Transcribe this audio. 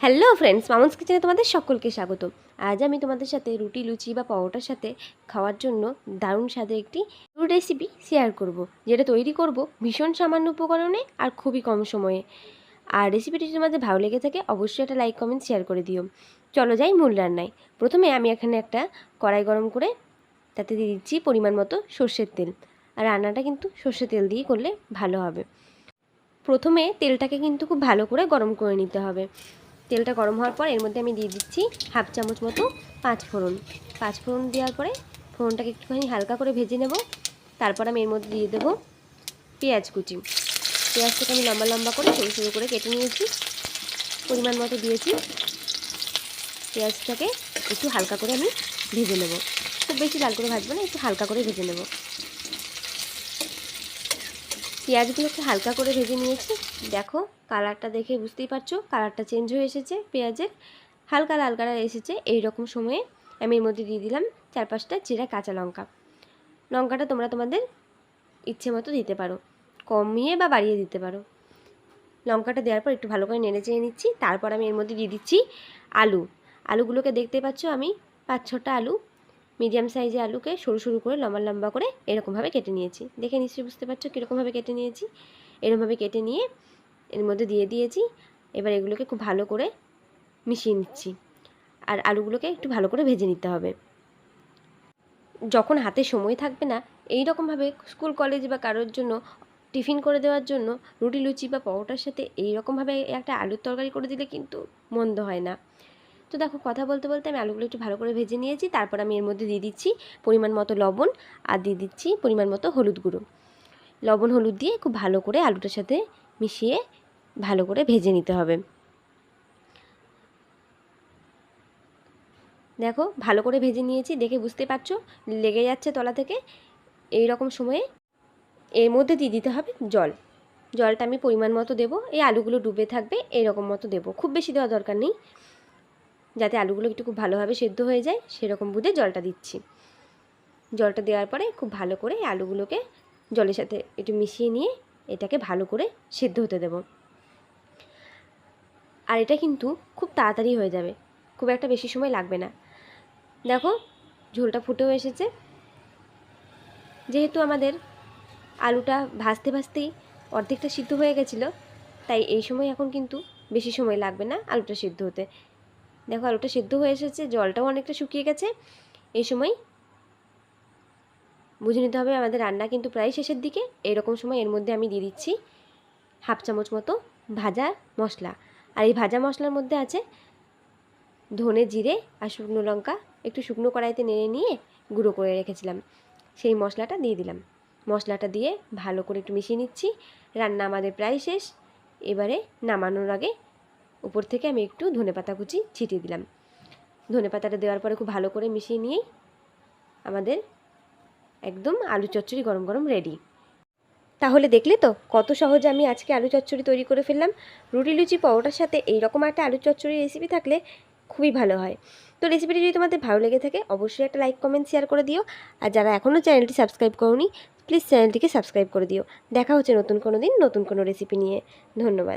Hello friends মামুন্স কিচেনে তোমাদের সকলকে স্বাগত আজ আমি তোমাদের সাথে রুটি, লুচি বা পরোটার সাথে খাওয়ার জন্য দারুণ স্বাদের একটি রেসিপি শেয়ার করব, যেটা তৈরি করব ভীষণ সামান্য উপকরণে আর খুবই কম সময়ে। আর রেসিপিটি তোমাদের ভালো লেগে থাকে, অবশ্যই একটা লাইক কমেন্ট শেয়ার করে দিও। চলো যাই মূল রান্নায়। প্রথমে আমি এখানে একটা কড়াই গরম করে তাতে দিয়ে দিচ্ছি পরিমাণ মতো সর্ষের তেল। আর রান্নাটা কিন্তু সর্ষের তেল দিয়ে করলে ভালো হবে। প্রথমে তেলটাকে কিন্তু খুব ভালো করে গরম করে নিতে হবে। তেলটা গরম হওয়ার পর এর মধ্যে আমি দিয়ে দিচ্ছি হাফ চামচ মতো পাঁচ ফোড়ন। পাঁচ ফোড়ন দেওয়ার পরে ফোড়নটাকে একটুখানি হালকা করে ভেজে নেব। তারপর আমি এর মধ্যে দিয়ে দেবো পেঁয়াজ কুচি। পেঁয়াজটাকে আমি লম্বা লম্বা করে সরু সরু করে কেটে নিয়েছি। পরিমাণ মতো দিয়েছি। পেঁয়াজটাকে একটু হালকা করে আমি ভেজে নেব। খুব বেশি লাল করে ভাজবো না, একটু হালকা করে ভেজে নেব। পেঁয়াজগুলোকে হালকা করে ভেজে নিয়েছি। দেখো, কালারটা দেখে বুঝতেই পারছ, কালারটা চেঞ্জ হয়ে এসেছে, পেঁয়াজের হালকা লাল কালার এসেছে। এই রকম সময়ে আমি এর মধ্যে দিয়ে দিলাম চার পাঁচটা চিরা কাঁচা লঙ্কা। লঙ্কাটা তোমরা তোমাদের ইচ্ছে মতো দিতে পারো, কমিয়ে বা বাড়িয়ে দিতে পারো। লঙ্কাটা দেওয়ার পর একটু ভালো করে নেড়ে চেড়ে নিচ্ছি। তারপর আমি এর মধ্যে দিয়ে দিচ্ছি আলু। আলুগুলোকে দেখতে পাচ্ছ আমি পাঁচ ছটা আলু মিডিয়াম সাইজে আলুকে সরু সরু করে, লম্বা লম্বা করে এরকমভাবে কেটে নিয়েছি। দেখে নিশ্চয়ই বুঝতে পারছ কীরকমভাবে কেটে নিয়েছি। এরকমভাবে কেটে নিয়ে এর মধ্যে দিয়ে দিয়েছি। এবার এগুলোকে খুব ভালো করে মিশিয়ে নিচ্ছি। আর আলুগুলোকে একটু ভালো করে ভেজে নিতে হবে। যখন হাতে সময় থাকবে না এই রকমভাবে স্কুল, কলেজ বা কারোর জন্য টিফিন করে দেওয়ার জন্য রুটি, লুচি বা পরোটার সাথে এই রকমভাবে একটা আলুর তরকারি করে দিলে কিন্তু মন্দ হয় না। তো দেখো কথা বলতে বলতে আমি আলুগুলো একটু ভালো করে ভেজে নিয়েছি, তারপর আমি এর মধ্যে দিয়ে দিচ্ছি পরিমাণ মতো লবণ আর দিয়ে দিচ্ছি পরিমাণ মতো হলুদ গুঁড়ো। লবণ হলুদ দিয়ে খুব ভালো করে আলুটার সাথে মিশিয়ে ভালো করে ভেজে নিতে হবে। দেখো ভালো করে ভেজে নিয়েছি, দেখে বুঝতে পারছ? লেগে যাচ্ছে তলা থেকে। এই রকম সময়ে এর মধ্যে দিয়ে দিতে হবে জল। জলটা আমি পরিমাণ মতো দেবো, এই আলুগুলো ডুবে থাকবে এরকম মতো দেবো। খুব বেশি দেওয়া দরকার নেই। যাতে আলুগুলো একটু খুব ভালোভাবে সেদ্ধ হয়ে যায়, সেরকম বুঝে জলটা দিচ্ছি। জলটা দেওয়ার পরে খুব ভালো করে আলুগুলোকে জলের সাথে একটু মিশিয়ে নিয়ে এটাকে ভালো করে সেদ্ধ হতে দেব। আর এটা কিন্তু খুব তাড়াতাড়ি হয়ে যাবে, খুব একটা বেশি সময় লাগবে না। দেখো, ঝোলটা ফুটেও এসেছে। যেহেতু আমাদের আলুটা ভাজতে ভাজতেই অর্ধেকটা সিদ্ধ হয়ে গেছিল, তাই এই সময় এখন কিন্তু বেশি সময় লাগবে না আলুটা সিদ্ধ হতে। দেখো আলুটা সিদ্ধ হয়ে এসেছে, জলটাও অনেকটা শুকিয়ে গেছে। এই সময় বুঝে নিতে হবে আমাদের রান্না কিন্তু প্রায় শেষের দিকে। এরকম সময় এর মধ্যে আমি দিয়ে দিচ্ছি হাফ চামচ মতো ভাজা মশলা। আর এই ভাজা মশলার মধ্যে আছে ধনে জিরে আর শুকনো লঙ্কা। একটু শুকনো কড়াইতে নেড়ে নিয়ে গুঁড়ো করে রেখেছিলাম। সেই মশলাটা দিয়ে দিলাম। মশলাটা দিয়ে ভালো করে একটু মিশিয়ে নিচ্ছি। রান্না আমাদের প্রায় শেষ। এবারে নামানোর আগে উপর থেকে আমি একটু ধনে পাতা কুচি ছিটিয়ে দিলাম। ধনে পাতাটা দেওয়ার পরে খুব ভালো করে মিশিয়ে নিয়েই আমাদের একদম আলু চচ্চড়ি গরম গরম রেডি তাহলে দেখলে তো কত সহজে আমি আজকে আলু চচ্চড়ি তৈরি করে ফেললাম। রুটি, লুচি, পরোটার সাথে এই রকম একটা আলু চচ্চড়ি রেসিপি থাকলে খুবই ভালো হয়। তো রেসিপিটি যদি তোমাদের ভালো লেগে থাকে, অবশ্যই একটা লাইক কমেন্ট শেয়ার করে দিও। আর যারা এখনও চ্যানেলটি সাবস্ক্রাইব করোনি প্লিজ চ্যানেলটিকে সাবস্ক্রাইব করে দিও। দেখা হচ্ছে নতুন কোনো দিন নতুন কোনো রেসিপি নিয়ে। ধন্যবাদ।